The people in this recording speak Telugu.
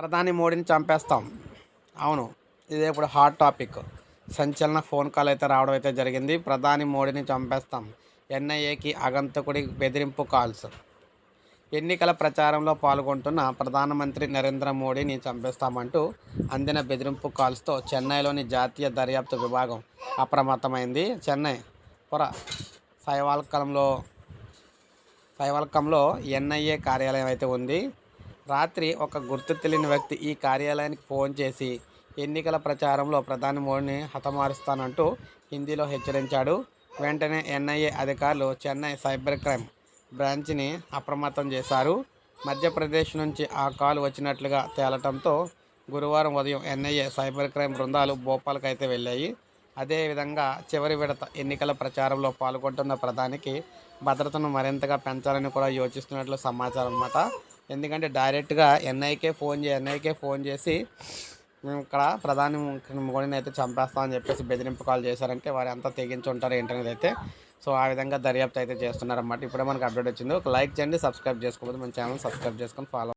ప్రధాని మోడీని చంపేస్తాం. అవును ఇదే ఇప్పుడు హాట్ టాపిక్. సంచలన ఫోన్ కాల్ అయితే రావడం అయితే జరిగింది. ప్రధాని మోడీని చంపేస్తాం. ఎన్ఐఏకి ఆగంతకుడి బెదిరింపు కాల్స్. ఎన్నికల ప్రచారంలో పాల్గొంటున్న ప్రధానమంత్రి నరేంద్ర మోడీని చంపేస్తామంటూ అందిన బెదిరింపు కాల్స్తో చెన్నైలోని జాతీయ దర్యాప్తు విభాగం అప్రమత్తమైంది. చెన్నై పుర సైవాల్కంలో సైవాల్కంలో ఎన్ఐఏ కార్యాలయం అయితే ఉంది. రాత్రి ఒక గుర్తు తెలియని వ్యక్తి ఈ కార్యాలయానికి ఫోన్ చేసి ఎన్నికల ప్రచారంలో ప్రధాని మోడీని హతమారుస్తానంటూ హిందీలో హెచ్చరించాడు. వెంటనే ఎన్ఐఏ అధికారులు చెన్నై సైబర్ క్రైమ్ బ్రాంచ్ని అప్రమత్తం చేశారు. మధ్యప్రదేశ్ నుంచి ఆ కాల్ వచ్చినట్లుగా తేలటంతో గురువారం ఉదయం ఎన్ఐఏ సైబర్ క్రైమ్ బృందాలు భోపాల్కి అయితే వెళ్ళాయి. అదేవిధంగా చివరి విడత ఎన్నికల ప్రచారంలో పాల్గొంటున్న ప్రధానికి భద్రతను మరింతగా పెంచాలని కూడా యోచిస్తున్నట్లు సమాచారం అన్నమాట. ఎందుకంటే డైరెక్ట్గా ఎన్ఐకే ఫోన్ చే ఎన్ఐకే ఫోన్ చేసి మేము ఇక్కడ ప్రధాని మోడీని అయితే చంపేస్తామని చెప్పేసి బెదిరింపు కాల్ చేశారంటే వారు ఎంత తెగించి ఉంటారు ఏంటనేది అయితే సో ఆ విధంగా దర్యాప్తు అయితే చేస్తున్నారన్నమాట. ఇప్పుడే మనకు అప్డేట్ వచ్చింది. ఒక లైక్ చేయండి సబ్స్క్రైబ్ చేసుకోకపోతే మన ఛానల్ సబ్స్క్రైబ్ చేసుకొని ఫాలో